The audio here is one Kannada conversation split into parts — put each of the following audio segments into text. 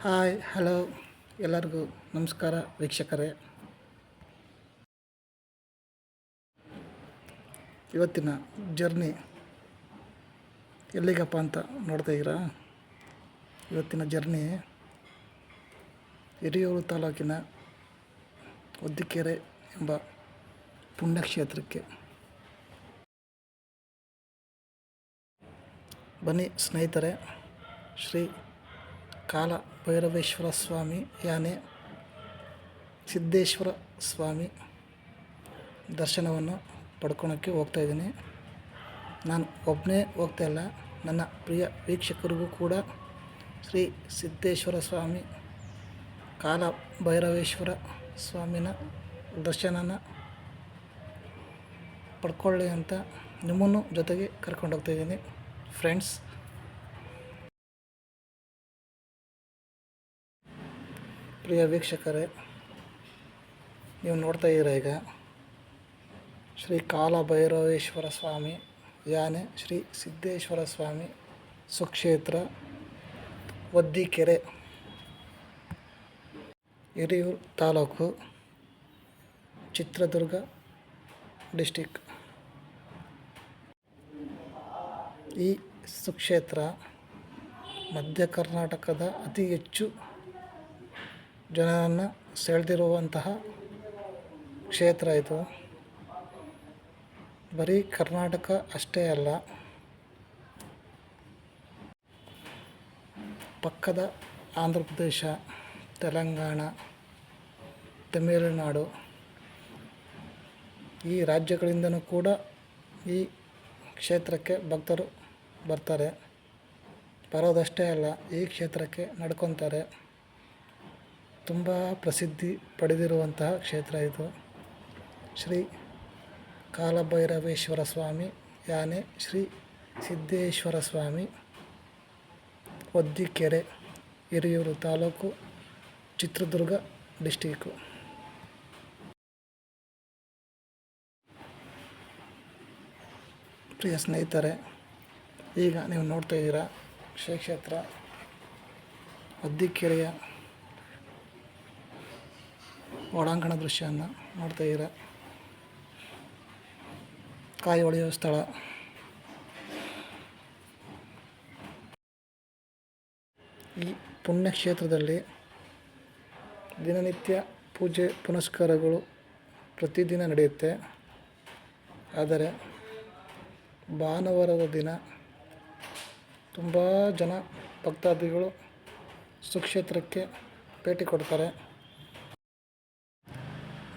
Hi, hello. ಎಲ್ಲರಿಗೂ ನಮಸ್ಕಾರ ವೀಕ್ಷಕರೇ. ಇವತ್ತಿನ ಜರ್ನಿ ಎಲ್ಲಿಗಪ್ಪ ಅಂತ ನೋಡ್ತಾ ಇದ್ದೀರಾ? ಇವತ್ತಿನ ಜರ್ನಿ ಹಿರಿಯೂರು ತಾಲೂಕಿನ ಒದ್ದಿಕೆರೆ ಎಂಬ ಪುಣ್ಯಕ್ಷೇತ್ರಕ್ಕೆ. ಬನ್ನಿ ಸ್ನೇಹಿತರೆ, ಶ್ರೀ ಕಾಲ ಭೈರವೇಶ್ವರ ಸ್ವಾಮಿ ಯಾನೆ ಸಿದ್ದೇಶ್ವರ ಸ್ವಾಮಿ ದರ್ಶನವನ್ನು ಪಡ್ಕೊಳೋಕ್ಕೆ ಹೋಗ್ತಾ ಇದ್ದೀನಿ. ನಾನು ಒಬ್ಬನೇ ಹೋಗ್ತಾ ಇಲ್ಲ. ನನ್ನ ಪ್ರಿಯ ವೀಕ್ಷಕರಿಗೂ ಕೂಡ ಶ್ರೀ ಸಿದ್ದೇಶ್ವರ ಸ್ವಾಮಿ ಕಾಲ ಭೈರವೇಶ್ವರ ಸ್ವಾಮಿನ ದರ್ಶನನ ಪಡ್ಕೊಳ್ಳಿ ಅಂತ ನಿಮ್ಮನ್ನು ಜೊತೆಗೆ ಕರ್ಕೊಂಡು ಹೋಗ್ತಾ ಇದ್ದೀನಿ. ಫ್ರೆಂಡ್ಸ್ ಪ್ರಿಯ ವೀಕ್ಷಕರೇ, ನೀವು ನೋಡ್ತಾ ಇದ್ದೀರ ಈಗ ಶ್ರೀ ಕಾಲಭೈರವೇಶ್ವರ ಸ್ವಾಮಿ ಯಾನೆ ಶ್ರೀ ಸಿದ್ದೇಶ್ವರ ಸ್ವಾಮಿ ಸುಕ್ಷೇತ್ರ ಒದ್ದಿಕೆರೆ ಹಿರಿಯೂರು ತಾಲೂಕು, ಚಿತ್ರದುರ್ಗ ಡಿಸ್ಟಿಕ್. ಈ ಸುಕ್ಷೇತ್ರ ಮಧ್ಯ ಕರ್ನಾಟಕದ ಅತಿ ಹೆಚ್ಚು ಜನರನ್ನು ಸೆಳೆದಿರುವಂತಹ ಕ್ಷೇತ್ರ ಇದು. ಬರೀ ಕರ್ನಾಟಕ ಅಷ್ಟೇ ಅಲ್ಲ, ಪಕ್ಕದ ಆಂಧ್ರ ಪ್ರದೇಶ, ತೆಲಂಗಾಣ, ತಮಿಳುನಾಡು ಈ ರಾಜ್ಯಗಳಿಂದನೂ ಕೂಡ ಈ ಕ್ಷೇತ್ರಕ್ಕೆ ಭಕ್ತರು ಬರ್ತಾರೆ. ಬರೋದಷ್ಟೇ ಅಲ್ಲ, ಈ ಕ್ಷೇತ್ರಕ್ಕೆ ನಡ್ಕೊತಾರೆ. ತುಂಬ ಪ್ರಸಿದ್ಧಿ ಪಡೆದಿರುವಂತಹ ಕ್ಷೇತ್ರ ಇದು. ಶ್ರೀ ಕಾಲಭೈರವೇಶ್ವರ ಸ್ವಾಮಿ, ಯಾನೆ ಶ್ರೀ ಸಿದ್ದೇಶ್ವರ ಸ್ವಾಮಿ, ಒದ್ದಿಕೆರೆ, ಹಿರಿಯೂರು ತಾಲೂಕು, ಚಿತ್ರದುರ್ಗ ಡಿಸ್ಟಿಕ್ಕು. ಪ್ರಿಯ ಸ್ನೇಹಿತರೆ, ಈಗ ನೀವು ನೋಡ್ತಾ ಇದ್ದೀರಾ ಶ್ರೀ ಕ್ಷೇತ್ರ ಒದ್ದಿಕೆರೆಯ ಒಳಾಂಗಣ ದೃಶ್ಯವನ್ನು ನೋಡ್ತಾ ಇದ್ದೀರಾ? ಕಾಯಿ ಹೊಳೆಯುವ ಸ್ಥಳ. ಈ ಪುಣ್ಯಕ್ಷೇತ್ರದಲ್ಲಿ ದಿನನಿತ್ಯ ಪೂಜೆ ಪುನಸ್ಕಾರಗಳು ಪ್ರತಿದಿನ ನಡೆಯುತ್ತೆ. ಆದರೆ ಭಾನುವಾರದ ದಿನ ತುಂಬ ಜನ ಭಕ್ತಾದಿಗಳು ಸುಕ್ಷೇತ್ರಕ್ಕೆ ಭೇಟಿ ಕೊಡ್ತಾರೆ.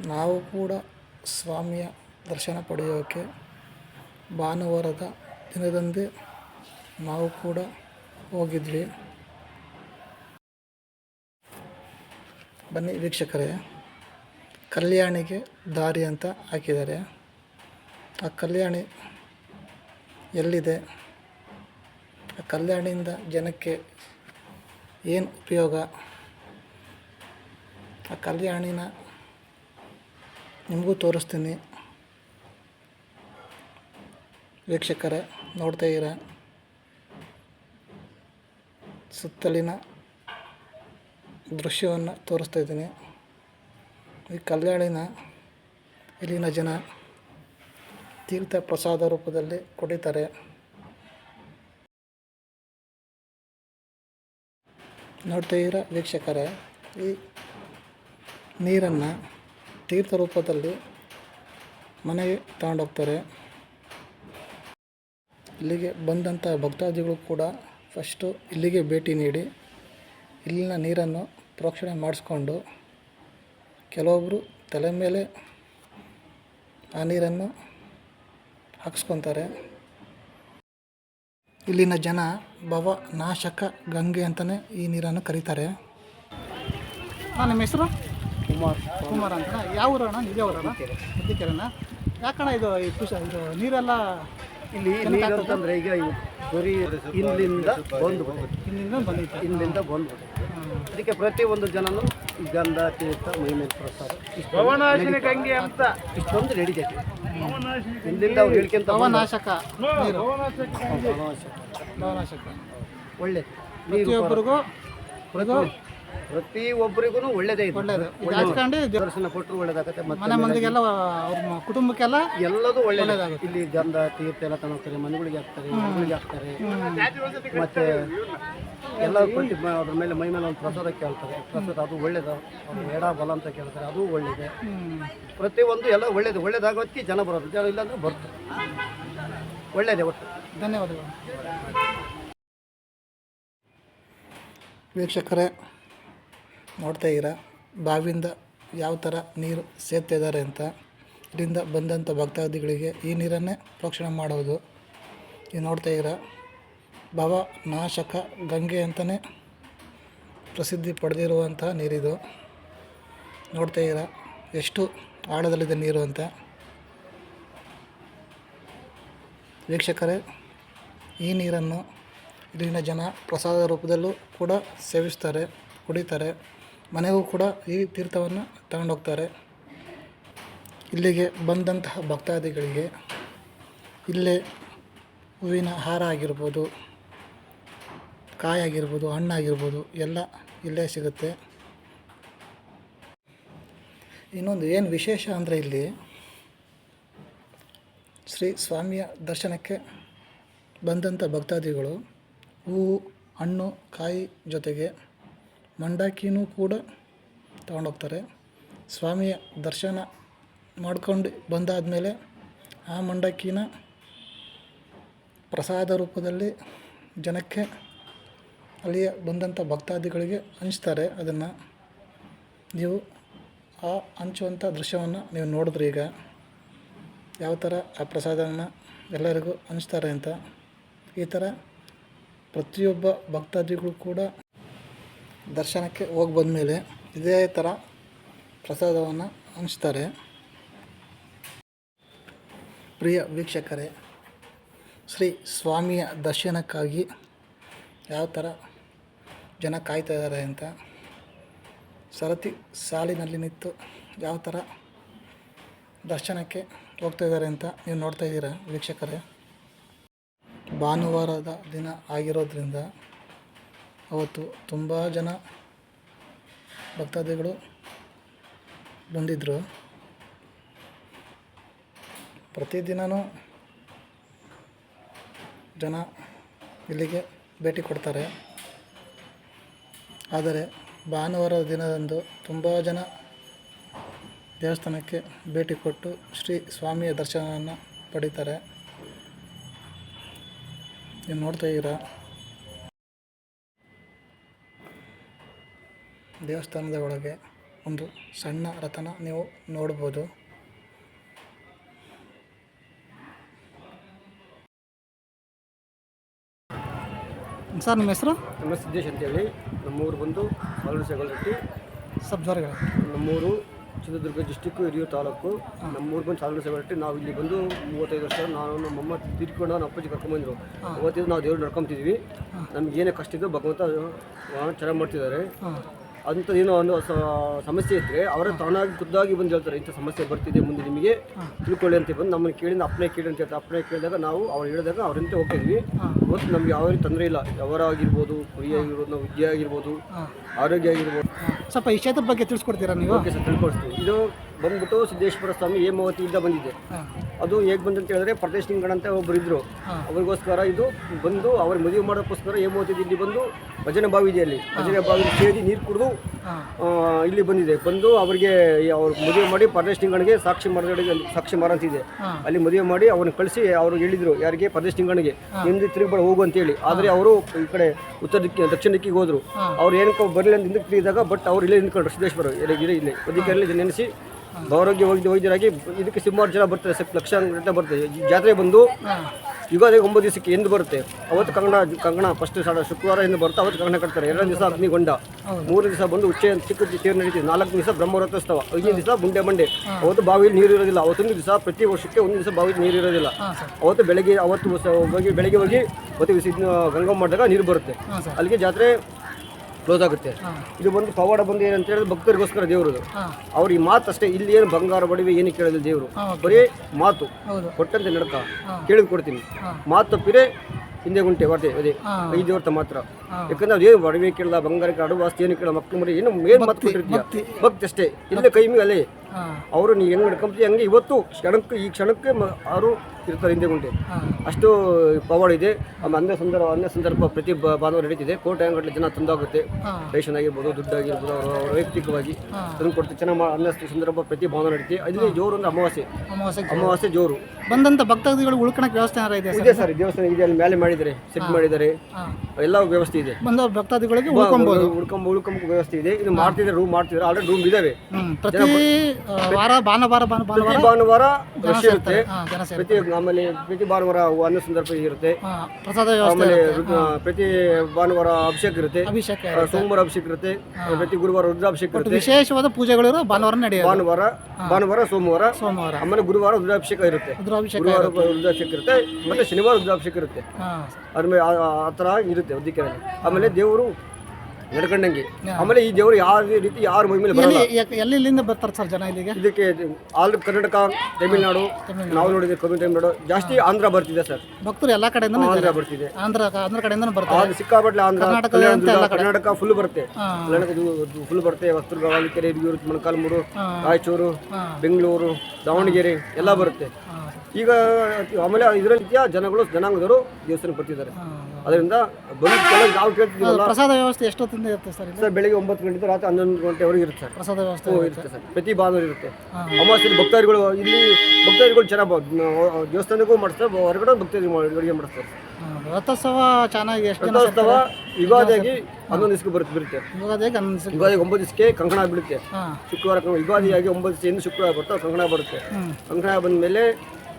ನಾವು ಕೂಡ ಸ್ವಾಮಿಯ ದರ್ಶನ ಪಡೆಯೋಕ್ಕೆ ಭಾನುವಾರದ ದಿನದಂದೇ ನಾವು ಕೂಡ ಹೋಗಿದ್ವಿ. ಬನ್ನಿ ವೀಕ್ಷಕರೇ, ಕಲ್ಯಾಣಿಗೆ ದಾರಿ ಅಂತ ಹಾಕಿದ್ದಾರೆ. ಆ ಕಲ್ಯಾಣಿ ಎಲ್ಲಿದೆ? ಆ ಕಲ್ಯಾಣಿಯಿಂದ ಜನಕ್ಕೆ ಏನು ಉಪಯೋಗ? ಆ ಕಲ್ಯಾಣಿನ ನಿಮಗೂ ತೋರಿಸ್ತೀನಿ. ವೀಕ್ಷಕರೇ, ನೋಡ್ತಾ ಇರ ಸುತ್ತಲಿನ ದೃಶ್ಯವನ್ನು ತೋರಿಸ್ತಾ ಇದ್ದೀನಿ. ಈ ಕಲ್ಯಾಣಿನ ಇಲ್ಲಿನ ಜನ ತೀರ್ಥ ಪ್ರಸಾದ ರೂಪದಲ್ಲಿ ಕುಡಿತಾರೆ. ನೋಡ್ತಾ ಇರ ವೀಕ್ಷಕರೇ? ಈ ನೀರನ್ನು ತೀರ್ಥ ರೂಪದಲ್ಲಿ ಮನೆಗೆ ತಗೊಂಡೋಗ್ತಾರೆ. ಇಲ್ಲಿಗೆ ಬಂದಂಥ ಭಕ್ತಾದಿಗಳು ಕೂಡ ಫಸ್ಟು ಇಲ್ಲಿಗೆ ಭೇಟಿ ನೀಡಿ, ಇಲ್ಲಿನ ನೀರನ್ನು ಪ್ರೋಕ್ಷಣೆ ಮಾಡಿಸ್ಕೊಂಡು ಕೆಲವೊಬ್ಬರು ತಲೆ ಮೇಲೆ ಆ ನೀರನ್ನು ಹಾಕ್ಸ್ಕೊತಾರೆ. ಇಲ್ಲಿನ ಜನ ಭವ ನಾಶಕ ಗಂಗೆ ಅಂತಲೇ ಈ ನೀರನ್ನು ಕರೀತಾರೆ. ನಿಮ್ಮ ಹೆಸರು? ಕುಮಾರ್. ಕುಮಾರ್ ಅಂತ ಯಾವ ಊರಣ್ಣ? ನಿಜ ಊರಣ್ಣ ಮುದ್ದಿಕೆರೆನ ಯಾಕಣ್ಣ ಇದು ಈ ಪುಷ ಇದು ನೀರೆಲ್ಲ ಇಲ್ಲಿ ನೀರು ಅಂತಂದ್ರೆ ಈಗ ಬರಿ ಬರೀ ಇಲ್ಲಿಂದ ಬಂದು ಇಲ್ಲಿಂದ ಬಂದಿತ್ತು? ಇಲ್ಲಿಂದ ಬಂದು ಅದಕ್ಕೆ ಪ್ರತಿ ಒಂದು ಜನನು ಗಂಧ ತೀರ್ಥ ಮೈಮೇಲೆ ಪ್ರಸಾದ. ಇಷ್ಟು ಗಂಗೆ ಅಂತ. ಇಷ್ಟೊಂದು ನಡೀತೈತಿ. ಇಲ್ಲಿಂದ ಅವ್ರು ಹೇಳ್ಕೊಂತ ಹವನಾಶಕ ನೀರು. ಭವನಾಶ. ಭವನಾಶಕ. ಒಳ್ಳೆ ನೀರು ಪ್ರತಿಯೊಬ್ಬರಿಗೂ ಇದು ಪ್ರತಿ ಒಬ್ಬರಿಗೂ ಒಳ್ಳೇದೇ ಇದೆ. ಒಳ್ಳೇದು. ಇದು ಹಚ್ಕೊಂಡು ದರ್ಶನ ಕೊಟ್ಟರು ಒಳ್ಳೇದಾಗುತ್ತೆ ಮತ್ತೆ ಮನೆ ಮಂದಿಗೆಲ್ಲ ಅವ್ರ ಕುಟುಂಬಕ್ಕೆಲ್ಲ ಎಲ್ಲದೂ ಒಳ್ಳೇದಾಗುತ್ತೆ. ಇಲ್ಲಿ ಗಂಧ ತೀರ್ಥ ಎಲ್ಲ ತಗೋತಾರೆ ಮನೆಗಳಿಗೆ ಹಾಕ್ತಾರೆ ಮನೆಗಳಿಗೆ ಹಾಕ್ತಾರೆ. ಮತ್ತೆ ಎಲ್ಲ ಕೊಟ್ಟು ಮ- ಅದ್ರ ಮೇಲೆ ಮೈ ಮೇಲೆ ಒಂದು ಪ್ರಸಾದ ಕೇಳ್ತಾರೆ. ಪ್ರಸಾದ ಅದು ಒಳ್ಳೇದು. ಅವ್ರು ಎಡ ಬಲ ಅಂತ ಕೇಳ್ತಾರೆ ಅದು ಒಳ್ಳೇದೆ. ಪ್ರತಿಯೊಂದು ಎಲ್ಲ ಒಳ್ಳೇದು. ಒಳ್ಳೇದಾಗೋದಕ್ಕೆ ಜನ ಬರೋದು. ಜನ ಇಲ್ಲಾಂದ್ರೆ ಬರ್ತಾರೆ ಒಳ್ಳೇದೇ ಒಟ್ಟು. ಧನ್ಯವಾದಗಳು. ವೀಕ್ಷಕರೇ ನೋಡ್ತಾ ಇದ್ದೀರಾ ಬಾವಿಯಿಂದ ಯಾವ ಥರ ನೀರು ಸೇರ್ತಿದ್ದಾರೆ ಅಂತ. ಇಲ್ಲಿಂದ ಬಂದಂಥ ಭಕ್ತಾದಿಗಳಿಗೆ ಈ ನೀರನ್ನೇ ಪ್ರೋಕ್ಷಣೆ ಮಾಡೋದು. ಈ ನೋಡ್ತಾ ಇದ್ದೀರಾ ಭವ ನಾಶಕ ಗಂಗೆ ಅಂತಲೇ ಪ್ರಸಿದ್ಧಿ ಪಡೆದಿರುವಂತಹ ನೀರಿದು. ನೋಡ್ತಾ ಎಷ್ಟು ಆಳದಲ್ಲಿದೆ ನೀರು ಅಂತ. ವೀಕ್ಷಕರೇ, ಈ ನೀರನ್ನು ಇಲ್ಲಿನ ಜನ ಪ್ರಸಾದ ರೂಪದಲ್ಲೂ ಕೂಡ ಸೇವಿಸ್ತಾರೆ, ಕುಡಿತಾರೆ. ಮನೆಗೂ ಕೂಡ ಈ ತೀರ್ಥವನ್ನು ತಗೊಂಡೋಗ್ತಾರೆ. ಇಲ್ಲಿಗೆ ಬಂದಂತಹ ಭಕ್ತಾದಿಗಳಿಗೆ ಇಲ್ಲೇ ಹೂವಿನ ಹಾರ ಆಗಿರ್ಬೋದು, ಕಾಯಿ ಆಗಿರ್ಬೋದು ಹಣ್ಣಾಗಿರ್ಬೋದು ಎಲ್ಲ ಇಲ್ಲೇ ಸಿಗುತ್ತೆ. ಇನ್ನೊಂದು ಏನು ವಿಶೇಷ ಅಂದರೆ ಇಲ್ಲಿ ಶ್ರೀ ಸ್ವಾಮಿಯ ದರ್ಶನಕ್ಕೆ ಬಂದಂಥ ಭಕ್ತಾದಿಗಳು ಹೂವು, ಹಣ್ಣು, ಕಾಯಿ ಜೊತೆಗೆ ಮಂಡಾಕಿನೂ ಕೂಡ ತಗೊಂಡೋಗ್ತಾರೆ. ಸ್ವಾಮಿಯ ದರ್ಶನ ಮಾಡ್ಕೊಂಡು ಬಂದಾದಮೇಲೆ ಆ ಮಂಡಕ್ಕಿನ ಪ್ರಸಾದ ರೂಪದಲ್ಲಿ ಜನಕ್ಕೆ ಅಲ್ಲಿಯ ಬಂದಂಥ ಭಕ್ತಾದಿಗಳಿಗೆ ಹಂಚ್ತಾರೆ. ಅದನ್ನು ನೀವು ಆ ಹಂಚುವಂಥ ದೃಶ್ಯವನ್ನು ನೀವು ನೋಡಿದ್ರಿ ಈಗ ಯಾವ ಥರ ಆ ಪ್ರಸಾದವನ್ನು ಎಲ್ಲರಿಗೂ ಹಂಚ್ತಾರೆ ಅಂತ. ಈ ಥರ ಪ್ರತಿಯೊಬ್ಬ ಭಕ್ತಾದಿಗಳು ಕೂಡ ದರ್ಶನಕ್ಕೆ ಹೋಗಿ ಬಂದಮೇಲೆ ಇದೇ ಥರ ಪ್ರಸಾದವನ್ನು ಹಂಚ್ತಾರೆ. ಪ್ರಿಯ ವೀಕ್ಷಕರೇ, ಶ್ರೀ ಸ್ವಾಮಿಯ ದರ್ಶನಕ್ಕಾಗಿ ಯಾವ ಥರ ಜನ ಕಾಯ್ತಾ ಇದ್ದಾರೆ ಅಂತ. ಸರತಿ ಸಾಲಿನಲ್ಲಿ ನಿಂತು ಯಾವ ಥರ ದರ್ಶನಕ್ಕೆ ಹೋಗ್ತಾ ಇದ್ದಾರೆ ಅಂತ ನೀವು ನೋಡ್ತಾ ಇದ್ದೀರಾ ವೀಕ್ಷಕರೇ. ಭಾನುವಾರದ ದಿನ ಆಗಿರೋದ್ರಿಂದ ಅವತ್ತು ತುಂಬ ಜನ ಭಕ್ತಾದಿಗಳು ಬಂದಿದ್ದರು ಪ್ರತಿದಿನವೂ ಜನ ಇಲ್ಲಿಗೆ ಭೇಟಿ ಕೊಡ್ತಾರೆ. ಆದರೆ ಭಾನುವಾರ ದಿನದಂದು ತುಂಬ ಜನ ದೇವಸ್ಥಾನಕ್ಕೆ ಭೇಟಿ ಕೊಟ್ಟು ಶ್ರೀ ಸ್ವಾಮಿಯ ದರ್ಶನವನ್ನು ಪಡೀತಾರೆ. ನೀವು ನೋಡ್ತಾ ಇದ್ದೀರಾ? ದೇವಸ್ಥಾನದ ಒಳಗೆ ಒಂದು ಸಣ್ಣ ರಥನ ನೀವು ನೋಡ್ಬೋದು. ಸರ್ ನಮ್ಮ ಹೆಸರು? ನಮ್ಮ ಸಿದ್ದೇಶ್ ಅಂತೇಳಿ. ನಮ್ಮೂರು ಬಂದು ಸಾಲುಸೆಗಲ್ರಟ್ಟಿ ಸಬ್ ನಮ್ಮ ನಮ್ಮೂರು ಚಿತ್ರದುರ್ಗ ಡಿಸ್ಟಿಕ್ಕು ಹಿರಿಯೂರು ತಾಲೂಕು. ನಮ್ಮೂರು ಬಂದು ಸಾಲುಸೆಗಲ್ರಟ್ಟಿ ನಾವು ಇಲ್ಲಿ ಬಂದು ಮೂವತ್ತೈದು ವರ್ಷ ನಾನು ನಮ್ಮಮ್ಮ ತಿರ್ಕೊಂಡು ನಮ್ಮ ಅಪ್ಪಾಜಿ ಕರ್ಕೊಂಬಂದರು ಅವತ್ತಿದ್ದು ನಾವು ದೇವ್ರು ನಡ್ಕೊಂತಿದ್ವಿ. ನಮ್ಗೆ ಏನೇ ಕಷ್ಟ ಇದ್ದು ಭಗವಂತ ಚೆನ್ನಾಗಿ ಮಾಡ್ತಿದ್ದಾರೆ. ಹಾಂ ಅಂಥದ್ದು ಏನೋ ಒಂದು ಸ- ಸಮಸ್ಯೆ ಇದ್ದರೆ ಅವರೇ ತಾನಾಗಿ ಖುದ್ದಾಗಿ ಬಂದು ಹೇಳ್ತಾರೆ ಇಂಥ ಸಮಸ್ಯೆ ಬರ್ತಿದೆ ಮುಂದೆ ನಿಮಗೆ ತಿಳ್ಕೊಳ್ಳಿ ಅಂತ ಬಂದು ನಮ್ಮನ್ನು ಕೇಳಿದ ಅಪ್ಪನೇ ಕೇಳಿ ಅಂತ ಹೇಳ್ತಾರೆ. ಅಪ್ಪನೇ ಕೇಳಿದಾಗ ನಾವು ಅವ್ರು ಹೇಳಿದಾಗ ಅವ್ರಂತೆ ಹೋಗ್ತಿದ್ವಿ ಇವತ್ತು ನಮ್ಗೆ ಯಾವ ರೀತಿ ತೊಂದರೆ ಇಲ್ಲ. ವ್ಯವಹಾರ ಆಗಿರ್ಬೋದು ಕುರಿ ಆಗಿರ್ಬೋದು ನಾವು ವಿದ್ಯೆ ಆಗಿರ್ಬೋದು ಆರೋಗ್ಯ ಆಗಿರ್ಬೋದು ಸ್ವಲ್ಪ ಈ ಕ್ಷೇತ್ರದ ಬಗ್ಗೆ ತಿಳಿಸ್ಕೊಡ್ತೀರಾ ನೀವು? ಓಕೆ ಸರ್ ತಿಳ್ಕೊಡ್ತೀವಿ ಇದು ಬಂದ್ಬಿಟ್ಟು ಸಿದ್ದೇಶ್ವರ ಸ್ವಾಮಿ ಹೇಮಾವತಿಯಿಂದ ಬಂದಿದೆ. ಅದು ಹೇಗೆ ಬಂದಂತ ಹೇಳಿದ್ರೆ ಪ್ರದೇಶ್ ನಿಂಗಣ ಅಂತ ಒಬ್ಬರು ಇದ್ರು. ಅವರಿಗೋಸ್ಕರ ಇದು ಬಂದು ಅವ್ರ ಮದುವೆ ಮಾಡೋಕ್ಕೋಸ್ಕರ ಹೇಮಾವತಿ ಇಲ್ಲಿ ಬಂದು ಭಜನೆ ಬಾವಿ ಇದೆ ಅಲ್ಲಿ ಭಜನೆ ಬಾವಿ ಸೇರಿ ನೀರು ಕುಡಿದು ಇಲ್ಲಿ ಬಂದಿದೆ. ಬಂದು ಅವರಿಗೆ ಅವ್ರ ಮದುವೆ ಮಾಡಿ ಪ್ರದೇಶ್ ನಿಂಗಣಿಗೆ ಸಾಕ್ಷಿ ಮಾರಗಳಿಗೆ ಸಾಕ್ಷಿ ಮಾರಂತಿದೆ ಅಲ್ಲಿ ಮದುವೆ ಮಾಡಿ ಅವ್ರನ್ನ ಕಳಿಸಿ ಅವರು ಹೇಳಿದ್ರು ಯಾರಿಗೆ? ಪ್ರದೇಶ್ ನಿಂಗಣಿಗೆ. ಹಿಂದೆ ತಿರುಗಿ ಹೋಗು ಅಂತೇಳಿ ಆದರೆ ಅವರು ಈ ಕಡೆ ಉತ್ತರ ದಿಕ್ಕಿ ದಕ್ಷಿಣ ದಿಕ್ಕಿಗೆ ಹೋದ್ರು. ಅವ್ರು ಏನಕ್ಕೆ ಬರಲಿ ಅಂತ ಹಿಂದಕ್ಕೆ ತಿರುಗಿದಾಗ ಬಟ್ ಅವ್ರು ಇಲ್ಲೇ ನಿಂತ್ಕೊಂಡ್ರು ಸಿದ್ದೇಶ್ವರ ಇಲ್ಲಿ ಇಲ್ಲಿ ಅದಕ್ಕೆ ನೆನೆಸಿ ಆರೋಗ್ಯ ಹೋಗಿ ವೈದ್ಯರಾಗಿ ಇದಕ್ಕೆ ಸುಮಾರು ಜನ ಬರ್ತಾರೆ ಸ್ವಲ್ಪ ಲಕ್ಷ ಗಂಟೆ ಬರ್ತದೆ ಈ ಜಾತ್ರೆ ಬಂದು ಯುಗಾದಿ ಒಂಬತ್ತು ದಿವಸಕ್ಕೆ ಎಂದು ಬರುತ್ತೆ. ಅವತ್ತು ಕಂಗಣ ಕಂಗಣ ಫಸ್ಟ್ ಸಾಡ ಶುಕ್ರವಾರ ಎಂದು ಬರುತ್ತೆ ಅವತ್ತು ಕಂಗಣ ಕಟ್ತಾರೆ. ಎರಡನೇ ದಿವಸ ಅಗ್ನಿಗೊಂಡ. ಮೂರು ದಿವಸ ಬಂದು ಉಚ್ಚೆ ಚಿಕ್ಕ ತೇರು ನಡೀತಿದೆ. ನಾಲ್ಕು ದಿವಸ ಬ್ರಹ್ಮರಥೋತ್ಸವ. ಐದನೇ ದಿವಸ ಬುಂಡೆ ಮಂಡೆ. ಅವತ್ತು ಬಾವಿಯಲ್ಲಿ ನೀರು ಇರೋದಿಲ್ಲ. ಅವತ್ತೊಂದು ದಿವಸ ಪ್ರತಿ ವರ್ಷಕ್ಕೆ ಒಂದು ದಿವಸ ಬಾವಿಯಲ್ಲಿ ನೀರು ಇರೋದಿಲ್ಲ. ಅವತ್ತು ಬೆಳಗ್ಗೆ ಅವತ್ತು ಹೋಗಿ ಬೆಳಗ್ಗೆ ಹೋಗಿ ಮತ್ತೆ ಗಂಗಮ್ಮ ಮಾಡಿದಾಗ ನೀರು ಬರುತ್ತೆ. ಅಲ್ಲಿಗೆ ಜಾತ್ರೆ ಕ್ಲೋಸ್ ಆಗುತ್ತೆ. ಇದು ಬಂದು ಪವಾಡ ಬಂದು ಏನಂತ ಹೇಳಿದ್ರೆ ಭಕ್ತರಿಗೋಸ್ಕರ ದೇವರು ಅವ್ರ ಈ ಮಾತು ಅಷ್ಟೇ ಇಲ್ಲಿ ಏನು ಬಂಗಾರ ಬಡವೆ ಏನು ಕೇಳಿದ್ರು ದೇವರು. ಬರೀ ಮಾತು. ಕೊಟ್ಟಂತೆ ನಡಕ. ಕೇಳಿ ಕೇಳಿದ್ ಕೊಡ್ತೀನಿ. ಮಾತು ತಪ್ಪಿರೆ ಹಿಂದೆ ಗುಂಟೆ ಬರ್ತೇವೆ ಅದೇ. ಐದು ವರ್ಷ ಮಾತ್ರ. ಯಾಕಂದ್ರೆ ಅದೇ ಏನು ಒಡವೆ ಕೇಳಲ್ಲ ಬಂಗಾರ ಅಡುಗೆ ಆಸ್ತಿ ಏನು ಕೇಳಲ್ಲ ಮಕ್ಕಳು ಮರಿ ಏನು ಏನು ಮಾತು ಕೊಟ್ಟಿರ್ತೀಯ? ಭಕ್ತಿ. ಅಷ್ಟೇ. ಇಲ್ಲೇ ಕೈ ಮೇಲೆ ಅಲ್ಲೇ. ಅವರು ನೀ ಹೆಂಗೆ ನಡ್ಕೊಂತೀವಿ ಹಂಗೆ ಇವತ್ತು ಕ್ಷಣಕ್ಕೆ ಈ ಕ್ಷಣಕ್ಕೆ ಅವರು ಇರ್ತಾರೆ ಹಿಂದೆ ಗುಂಟೆ. ಅಷ್ಟು ಪವರ್ ಇದೆ. ಅನ್ನ ಸಂದರ್ಭ ಅನ್ನ ಸಂದರ್ಭ ಪ್ರತಿ ಭಾನುವಾರ ನಡೀತಿದೆ. ಕೋಟೆ ಅಂಗಡಿ ಜನ ತಂದಾಗುತ್ತೆ. ರೇಷನ್ ಆಗಿರ್ಬೋದು ದುಡ್ಡು ಆಗಿರ್ಬೋದು ಅವರು ವೈಯಕ್ತಿಕವಾಗಿ ತಂದು ಕೊಡ್ತೀವಿ ಚೆನ್ನಾಗಿ ಅನ್ನ ಸಂದರ್ಭ ಪ್ರತಿ ಭಾನುವಾರ ನಡೀತಿ. ಅಲ್ಲಿ ಜೋರು ಒಂದು ಅಮಾವಾಸ್ಯೆ. ಅಮಾವಾಸ್ಯೆ ಜೋರು. ಬಂದಂತ ಭಕ್ತಾದಿಗಳು ಉಳ್ಕೊಳಕ್ಕೆ ವ್ಯವಸ್ಥೆ ಇದೆ ಇದೆ ಸರ್ ದೇವಸ್ಥಾನ ಇದೆ ಅಲ್ಲಿ ಮೇಲೆ ಮಾಡಿದ್ದಾರೆ ಸೆಟ್ ಮಾಡಿದ್ದಾರೆ. ಎಲ್ಲ ವ್ಯವಸ್ಥೆ ಇದೆ. ಬಂದ ಭಕ್ತಾದಿಗಳಿಗೆ ಉಳ್ಕೊಂಬೋದು. ಉಳ್ಕೊಂಬ ಉಳ್ಕೊಂಬ ವ್ಯವಸ್ಥೆ ಇದೆ. ಇದು ಮಾಡ್ತಿದ್ದಾರೆ ರೂಮ್ ಮಾಡ್ತಿದ್ರೆ ಆಲ್ರೆಡಿ ರೂಮ್ ಇದಾವೆ. ಪ್ರತಿ ವಾರ ಭಾನುವಾರ ಭಾನು ಭಾನುವಾರ? ಪ್ರತಿ ಭಾನುವಾರ ರಶ್ ಇರುತ್ತೆ. ಹಾಂ ಜನ ಸೇರಿ ಪ್ರತಿ ಆಮೇಲೆ ಪ್ರತಿ ಭಾನುವಾರ ಅನ್ನ ಸಂದರ್ಭ ಇರುತ್ತೆ. ಹಾಂ ಪ್ರಸಾದ ವ್ಯವಸ್ಥೆ ಆಮೇಲೆ ರುದ್ರ- ಪ್ರತಿ ಭಾನುವಾರ ಅಭಿಷೇಕ ಇರುತ್ತೆ. ಅಭಿಷೇಕ ಸೋಮವಾರ ಅಭಿಷೇಕ ಇರುತ್ತೆ. ಪ್ರತಿ ಗುರುವಾರ ರುದ್ರಾಭಿಷೇಕ ಇರುತ್ತೆ. ವಿಶೇಷವಾದ ಪೂಜೆಗಳು ಭಾನುವಾರ ನಡೆಯೋದು. ಭಾನುವಾರ ಭಾನುವಾರ ಸೋಮವಾರ. ಸೋಮವಾರ. ಆಮೇಲೆ ಗುರುವಾರ ರುದ್ರಾಭಿಷೇಕ ಇರುತ್ತೆ. ರುದ್ರಾಭಿಷೇಕ ಗುರುವಾರ ರುದ್ರಾಭಿಷೇಕ ಇರುತ್ತೆ. ಮತ್ತೆ ಶನಿವಾರ ರುದ್ರಾಭಿಷೇಕ ಇರುತ್ತೆ. ಹಾಂ. ಅದ್ಮೇಲೆ ಆ- ಆ- ಆ ಥರ ಇರುತ್ತೆ ಅದಕ್ಕೆ ಆಮೇಲೆ ದೇವರು ನಡ್ಕೊಂಡಂಗೆ. ಆಮೇಲೆ ಈ ದೇವರು ಯಾವ ರೀತಿ ಯಾರು ಮೈ ಮೇಲೆ ಬರಲ್ಲ. ಎಲ್ಲಿ ಎಲ್ಲಿ ಎಲ್ಲಿಂದ ಬರ್ತಾರೆ ಸರ್ ಜನ ಇಲ್ಲಿಗೆ? ಇದಕ್ಕೆ ಆಲ್ ಕರ್ನಾಟಕ ತಮಿಳ್ನಾಡು ನಾವು ನೋಡಿದ್ರೆ ಕಮಿ ತಮಿಳ್ನಾಡು ಜಾಸ್ತಿ ಆಂಧ್ರ ಬರ್ತಿದೆ ಸರ್. ಭಕ್ತರು ಎಲ್ಲ ಕಡೆಯಿಂದ ಆಂಧ್ರ ಬರ್ತಿದೆ. ಆಂಧ್ರ ಆಂಧ್ರ ಕಡೆಯಿಂದ ಬರ್ತಾರೆ. ಅದು ಸಿಕ್ಕಾಪಟ್ಟೆ ಆಂಧ್ರ ಕರ್ನಾಟಕ ಫುಲ್ ಬರುತ್ತೆ. ಕರ್ನಾಟಕ ಫುಲ್ ಬರುತ್ತೆ. ಭಕ್ತರು ವಾಲ್ಕೆರೆ ಹಿರಿಯೂರು ಮೊಣಕಾಲ್ಮೂರು. ರಾಯಚೂರು ಬೆಂಗಳೂರು ದಾವಣಗೆರೆ ಎಲ್ಲ ಬರುತ್ತೆ. ಈಗ ಆಮೇಲೆ ಇದರಲ್ಲಿ ಜನಗಳು ಜನಾಂಗದವರು ದೇವಸ್ಥಾನಕ್ಕೆ ಬರ್ತಿದ್ದಾರೆ. ಅದರಿಂದ ಬಂದು ನಾವು ಕೇಳ್ತಿದ್ದೀವಲ್ಲ. ಪ್ರಸಾದ ವ್ಯವಸ್ಥೆ ಎಷ್ಟೊತ್ತಿಂದ ಇರುತ್ತೆ ಸರ್ ಸರ್ ಬೆಳಿಗ್ಗೆ ಒಂಬತ್ತು ಗಂಟೆ ರಾತ್ರಿ ಹನ್ನೊಂದು ಗಂಟೆವರೆಗೆ ಇರುತ್ತೆ ಸರ್. ಪ್ರಸಾದ ವ್ಯವಸ್ಥೆ ಇರುತ್ತೆ ಸರ್. ಪ್ರತಿ ಭಾನುವಾರ ಇರುತ್ತೆ. ಹಾಂ. ಅಮಾವಾಸ್ಯೆ ಭಕ್ತಾದಿಗಳು ಇಲ್ಲಿ ಭಕ್ತಾದಿಗಳು ಚೆನ್ನಾಗಿ ದೇವಸ್ಥಾನಕ್ಕೂ ಮಾಡಿಸ್ತಾರೆ ಹೊರಗಡೆ ಭಕ್ತಾದಿ ಅಡುಗೆ ಮಾಡಿಸ್ತಾರೆ ರಥೋತ್ಸವ ಚೆನ್ನಾಗಿ ಎಷ್ಟು ರಥೋತ್ಸವ ಯುಗಾದಿಯಾಗಿ ಹನ್ನೊಂದು ದಿವಸಕ್ಕೆ ಬರುತ್ತೆ ಬಿಡುತ್ತೆ ಯುಗಾದಿ ಯುಗಾದಿಗೆ ಒಂಬತ್ತು ದಿವಸಕ್ಕೆ ಕಂಕಣ ಬಿಡುತ್ತೆ ಶುಕ್ರವಾರ ಯುಗಾದಿಯಾಗಿ ಒಂಬತ್ತು ದಿವಸ ಶುಕ್ರವಾರ ಬರ್ತಾ ಕಂಕಣ ಬರುತ್ತೆ. ಕಂಕಣ ಬಂದ ಮೇಲೆ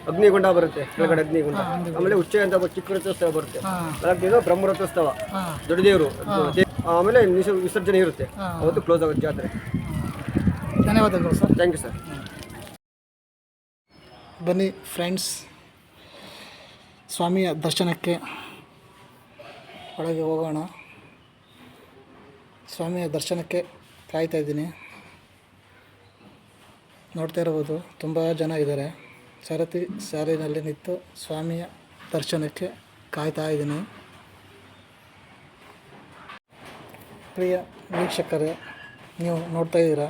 ಅಗ್ನಿಗುಂಡ ಬರುತ್ತೆ ಕೆಳಗಡೆ ಅಗ್ನಿಗುಂಡ. ಆಮೇಲೆ ಉಚ್ಚೆ ಅಂತ ಚಿಕ್ಕ ರಥೋತ್ಸವ ಬರುತ್ತೆ. ಹಾಂ. ನಾಲ್ಕು ದಿನ ಬ್ರಹ್ಮ ರಥೋತ್ಸವ ದೊಡ್ಡ ದೇವರು ಆಮೇಲೆ ವಿಸರ್ಜನೆ ಇರುತ್ತೆ. ಅವತ್ತು ಕ್ಲೋಸ್ ಆಗುತ್ತೆ ಜಾತ್ರೆ. ಧನ್ಯವಾದಗಳು ಸರ್. ಥ್ಯಾಂಕ್ ಯು ಸರ್ ಬನ್ನಿ ಫ್ರೆಂಡ್ಸ್ ಸ್ವಾಮಿಯ ದರ್ಶನಕ್ಕೆ ಒಳಗೆ ಹೋಗೋಣ. ಸ್ವಾಮಿಯ ದರ್ಶನಕ್ಕೆ ಕಾಯ್ತಾ ಇದ್ದೀನಿ. ನೋಡ್ತಾ ಇರ್ಬೋದು ತುಂಬ ಜನ ಇದ್ದಾರೆ. ಸರತಿ ಸಾಲಿನಲ್ಲಿ ನಿಂತು ಸ್ವಾಮಿಯ ದರ್ಶನಕ್ಕೆ ಕಾಯ್ತಾ ಇದ್ದೀನಿ. ಪ್ರಿಯ ವೀಕ್ಷಕರೇ, ನೀವು ನೋಡ್ತಾ ಇದ್ದೀರಾ?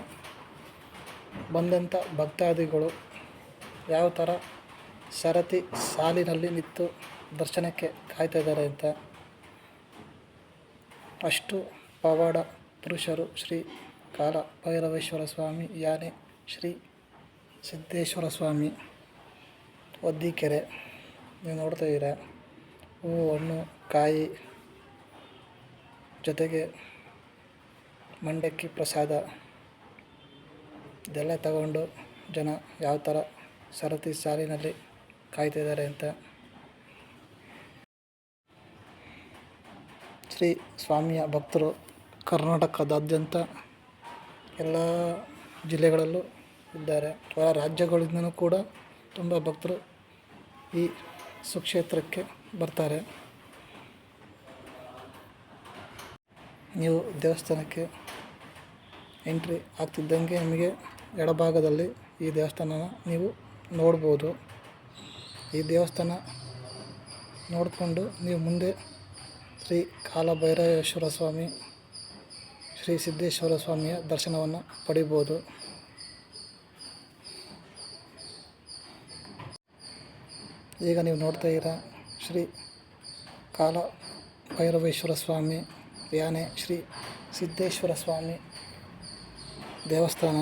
ಬಂದಂಥ ಭಕ್ತಾದಿಗಳು ಯಾವ ಥರ ಸರತಿ ಸಾಲಿನಲ್ಲಿ ನಿಂತು ದರ್ಶನಕ್ಕೆ ಕಾಯ್ತಾ ಇದ್ದಾರೆ ಅಂತ. ಅಷ್ಟು ಪವಾಡ ಪುರುಷರು ಶ್ರೀ ಕಾಲ ಭೈರವೇಶ್ವರ ಸ್ವಾಮಿ, ಯಾನೆ ಶ್ರೀ ಸಿದ್ದೇಶ್ವರ ಸ್ವಾಮಿ. ಒದ್ದಿಕೆರೆ. ನೀವು ನೋಡ್ತಾ ಇದ್ದೀರಾ? ಹೂವು ಹಣ್ಣು, ಕಾಯಿ ಜೊತೆಗೆ ಮಂಡಕ್ಕಿ ಪ್ರಸಾದ. ಇದೆಲ್ಲ ತಗೊಂಡು ಜನ ಯಾವ ಥರ ಸರತಿ ಸಾಲಿನಲ್ಲಿ ಕಾಯ್ತಿದ್ದಾರೆ ಅಂತ. ಶ್ರೀ ಸ್ವಾಮಿಯ ಭಕ್ತರು ಕರ್ನಾಟಕದಾದ್ಯಂತ ಎಲ್ಲ ಜಿಲ್ಲೆಗಳಲ್ಲೂ ಇದ್ದಾರೆ. ಹೊರ ರಾಜ್ಯಗಳಿಂದನೂ ಕೂಡ ತುಂಬ ಭಕ್ತರು ಈ ಸುಕ್ಷೇತ್ರಕ್ಕೆ ಬರ್ತಾರೆ. ನೀವು ದೇವಸ್ಥಾನಕ್ಕೆ ಎಂಟ್ರಿ ಆಗ್ತಿದ್ದಂಗೆ ನಿಮಗೆ ಎಡಭಾಗದಲ್ಲಿ ಈ ದೇವಸ್ಥಾನನ ನೀವು ನೋಡ್ಬೋದು. ಈ ದೇವಸ್ಥಾನ ನೋಡಿಕೊಂಡು ನೀವು ಮುಂದೆ ಶ್ರೀ ಕಾಲಭೈರವೇಶ್ವರ ಸ್ವಾಮಿ, ಶ್ರೀ ಸಿದ್ದೇಶ್ವರ ಸ್ವಾಮಿಯ ದರ್ಶನವನ್ನು ಪಡಿಬೋದು. ಈಗ ನೀವು ನೋಡ್ತಾ ಇದ್ದೀರಾ ಶ್ರೀ ಕಾಲ ಭೈರವೇಶ್ವರ ಸ್ವಾಮಿ ಯಾನೆ ಶ್ರೀ ಸಿದ್ದೇಶ್ವರ ಸ್ವಾಮಿ ದೇವಸ್ಥಾನ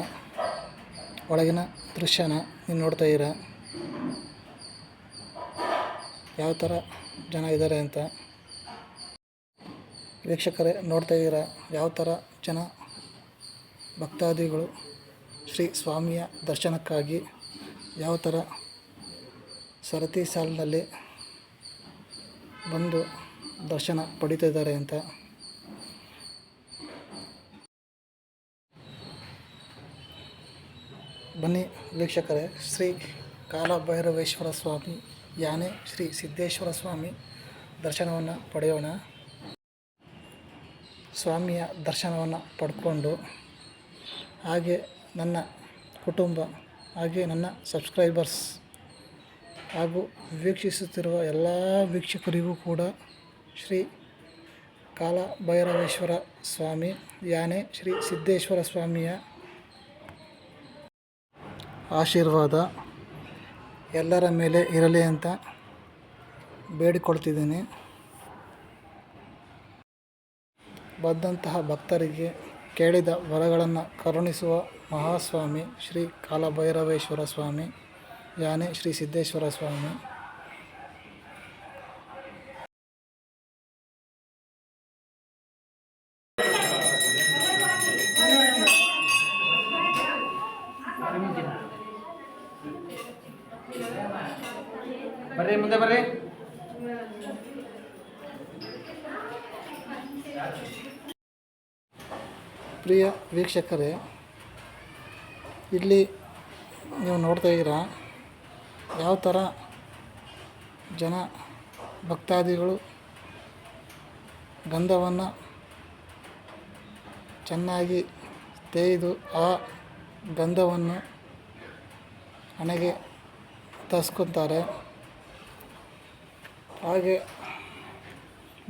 ಒಳಗಿನ ದೃಶ್ಯನ ನೀವು ನೋಡ್ತಾ ಇದ್ದೀರಾ? ಯಾವ ಥರ ಜನ ಇದ್ದಾರೆ ಅಂತ? ವೀಕ್ಷಕರೇ, ನೋಡ್ತಾ ಇದ್ದೀರಾ ಯಾವ ಥರ ಜನ ಭಕ್ತಾದಿಗಳು ಶ್ರೀ ಸ್ವಾಮಿಯ ದರ್ಶನಕ್ಕಾಗಿ ಯಾವ ಥರ ಸರತಿ ಸಾಲಿನಲ್ಲಿ ಬಂದು ದರ್ಶನ ಪಡಿತಿದ್ದಾರೆ ಅಂತ. ಬನ್ನಿ ವೀಕ್ಷಕರೇ, ಶ್ರೀ ಕಾಲಭೈರವೇಶ್ವರ ಸ್ವಾಮಿ ಯಾನೆ ಶ್ರೀ ಸಿದ್ದೇಶ್ವರ ಸ್ವಾಮಿ ದರ್ಶನವನ್ನು ಪಡೆಯೋಣ. ಸ್ವಾಮಿಯ ದರ್ಶನವನ್ನು ಪಡ್ಕೊಂಡು ಹಾಗೆ ನನ್ನ ಕುಟುಂಬ ಹಾಗೆ ನನ್ನ ಸಬ್ಸ್ಕ್ರೈಬರ್ಸ್ ಹಾಗೂ ವೀಕ್ಷಿಸುತ್ತಿರುವ ಎಲ್ಲ ವೀಕ್ಷಕರಿಗೂ ಕೂಡ ಶ್ರೀ ಕಾಲ ಭೈರವೇಶ್ವರ ಸ್ವಾಮಿ, ಯಾನೆ ಶ್ರೀ ಸಿದ್ದೇಶ್ವರ ಸ್ವಾಮಿಯ ಆಶೀರ್ವಾದ ಎಲ್ಲರ ಮೇಲೆ ಇರಲಿ ಅಂತ ಬೇಡಿಕೊಳ್ತಿದ್ದೀನಿ. ಬಂದಂತಹ ಭಕ್ತರಿಗೆ ಕೇಳಿದ ವರಗಳನ್ನು ಕರುಣಿಸುವ ಮಹಾಸ್ವಾಮಿ ಶ್ರೀ ಕಾಲಭೈರವೇಶ್ವರ ಸ್ವಾಮಿ. ಯಾನೆ ಶ್ರೀ ಸಿದ್ದೇಶ್ವರ ಸ್ವಾಮಿ. ಬರ್ರಿ ಮುಂದೆ ಬರ್ರಿ. ಪ್ರಿಯ ವೀಕ್ಷಕರೇ ಇಲ್ಲಿ ನೀವು ನೋಡ್ತಾ ಇದ್ದೀರಾ ಯಾವ ಥರ ಜನ ಭಕ್ತಾದಿಗಳು ಗಂಧವನ್ನು ಚೆನ್ನಾಗಿ ತೇಯ್ದು ಆ ಗಂಧವನ್ನು ಹಣೆಗೆ ತರಿಸ್ಕೊತಾರೆ. ಹಾಗೆ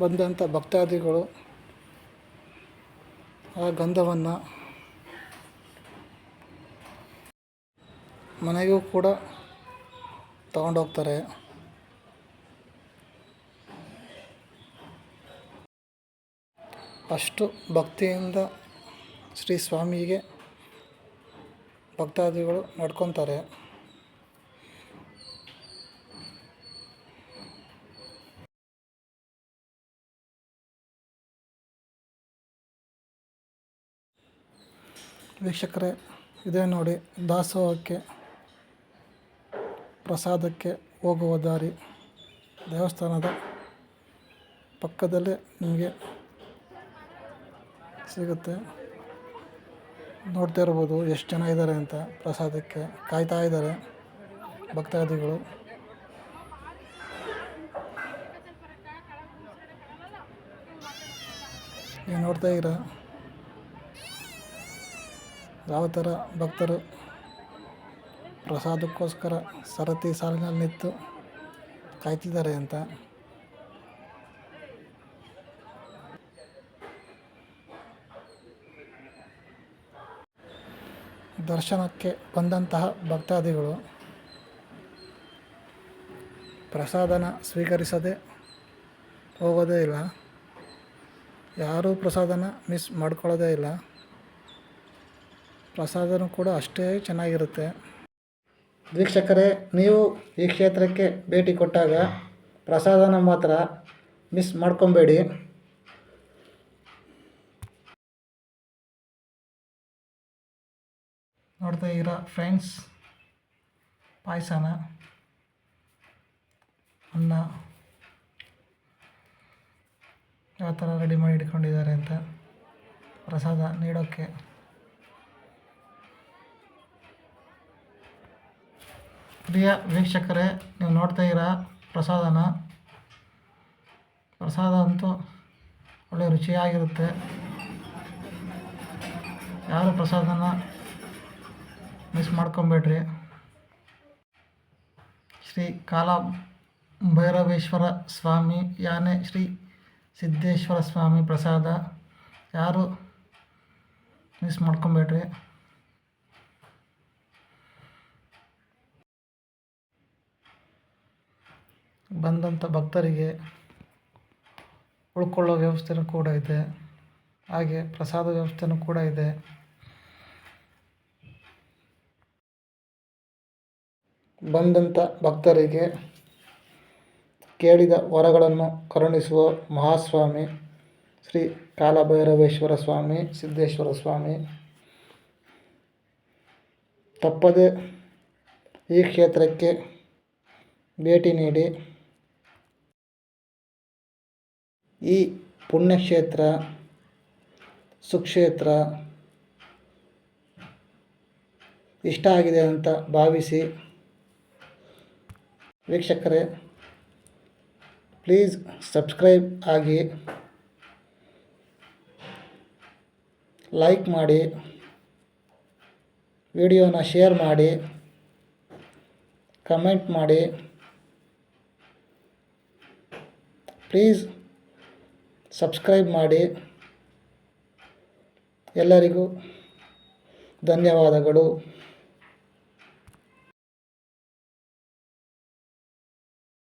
ಬಂದಂಥ ಭಕ್ತಾದಿಗಳು ಆ ಗಂಧವನ್ನು ಮನೆಗೂ ಕೂಡ ತಗೊಂಡೋಗ್ತಾರೆ ಅಷ್ಟು ಭಕ್ತಿಯಿಂದ ಶ್ರೀ ಸ್ವಾಮಿಗೆ ಭಕ್ತಾದಿಗಳು ನಡ್ಕೊತಾರೆ. ವೀಕ್ಷಕರೇ ಇದೇ ನೋಡಿ ದಾಸೋಹಕ್ಕೆ ಪ್ರಸಾದಕ್ಕೆ ಹೋಗುವ ದಾರಿ ದೇವಸ್ಥಾನದ ಪಕ್ಕದಲ್ಲೇ ನಿಮಗೆ ಸಿಗುತ್ತೆ. ನೋಡ್ತಾ ಇರ್ಬೋದು ಎಷ್ಟು ಜನ ಇದ್ದಾರೆ ಅಂತ ಪ್ರಸಾದಕ್ಕೆ ಕಾಯ್ತಾ ಇದ್ದಾರೆ ಭಕ್ತಾದಿಗಳು. ನೀವು ನೋಡ್ತಾ ಇರ ಯಾವ ಥರ ಭಕ್ತರು ಪ್ರಸಾದಕ್ಕೋಸ್ಕರ ಸರತಿ ಸಾಲಿನಲ್ಲಿ ನಿಂತು ಕಾಯ್ತಿದ್ದಾರೆ ಅಂತ. ದರ್ಶನಕ್ಕೆ ಬಂದಂತಹ ಭಕ್ತಾದಿಗಳು ಪ್ರಸಾದನ ಸ್ವೀಕರಿಸದೆ ಹೋಗೋದೇ ಇಲ್ಲ. ಯಾರೂ ಪ್ರಸಾದನ ಮಿಸ್ ಮಾಡ್ಕೊಳ್ಳೋದೇ ಇಲ್ಲ. ಪ್ರಸಾದನೂ ಕೂಡ ಅಷ್ಟೇ ಚೆನ್ನಾಗಿರುತ್ತೆ. ವೀಕ್ಷಕರೇ, ನೀವು ಈ ಕ್ಷೇತ್ರಕ್ಕೆ ಭೇಟಿ ಕೊಟ್ಟಾಗ ಪ್ರಸಾದನ ಮಾತ್ರ ಮಿಸ್ ಮಾಡ್ಕೊಬೇಡಿ. ನೋಡ್ತಾ ಇರೋ ಫ್ರೆಂಡ್ಸ್? ಪಾಯಸನ? ಅನ್ನ? ಯಾವ ಥರ ರೆಡಿ ಮಾಡಿ ಇಟ್ಕೊಂಡಿದ್ದಾರೆ ಅಂತ ಪ್ರಸಾದ ನೀಡೋಕ್ಕೆ? ಪ್ರಿಯ ವೀಕ್ಷಕರೇ, ನೀವು ನೋಡ್ತಾ ಇರ ಪ್ರಸಾದನ? ಪ್ರಸಾದ ಅಂತೂ ಒಳ್ಳೆ ರುಚಿಯಾಗಿರುತ್ತೆ. ಯಾರು ಪ್ರಸಾದನ ಮಿಸ್ ಮಾಡ್ಕೊಬೇಡ್ರಿ? ಶ್ರೀ ಕಾಲ ಭೈರವೇಶ್ವರ ಸ್ವಾಮಿ ಯಾನೆ ಶ್ರೀ ಸಿದ್ದೇಶ್ವರ ಸ್ವಾಮಿ ಪ್ರಸಾದ ಯಾರು ಮಿಸ್ ಮಾಡ್ಕೊಬೇಡ್ರಿ? ಬಂದಂಥ ಭಕ್ತರಿಗೆ ಉಳ್ಕೊಳ್ಳೋ ವ್ಯವಸ್ಥೆನೂ ಕೂಡ ಇದೆ. ಹಾಗೆ ಪ್ರಸಾದ ವ್ಯವಸ್ಥೆನೂ ಕೂಡ ಇದೆ. ಬಂದಂಥ ಭಕ್ತರಿಗೆ ಕೇಳಿದ ವರಗಳನ್ನು ಕರುಣಿಸುವ ಮಹಾಸ್ವಾಮಿ ಶ್ರೀ ಕಾಲಭೈರವೇಶ್ವರ ಸ್ವಾಮಿ, ಸಿದ್ದೇಶ್ವರ ಸ್ವಾಮಿ. ತಪ್ಪದೆ ಈ ಕ್ಷೇತ್ರಕ್ಕೆ ಭೇಟಿ ನೀಡಿ. ಈ ಪುಣ್ಯಕ್ಷೇತ್ರ, ಸುಕ್ಷೇತ್ರ ಇಷ್ಟ ಆಗಿದೆ ಅಂತ ಭಾವಿಸಿ ವೀಕ್ಷಕರೇ, ಪ್ಲೀಸ್ ಸಬ್ಸ್ಕ್ರೈಬ್ ಆಗಿ ಲೈಕ್ ಮಾಡಿ, ವಿಡಿಯೋನ ಶೇರ್ ಮಾಡಿ, ಕಮೆಂಟ್ ಮಾಡಿ, ಪ್ಲೀಸ್ ಸಬ್ಸ್ಕ್ರೈಬ್ ಮಾಡಿ. ಎಲ್ಲರಿಗೂ ಧನ್ಯವಾದಗಳು.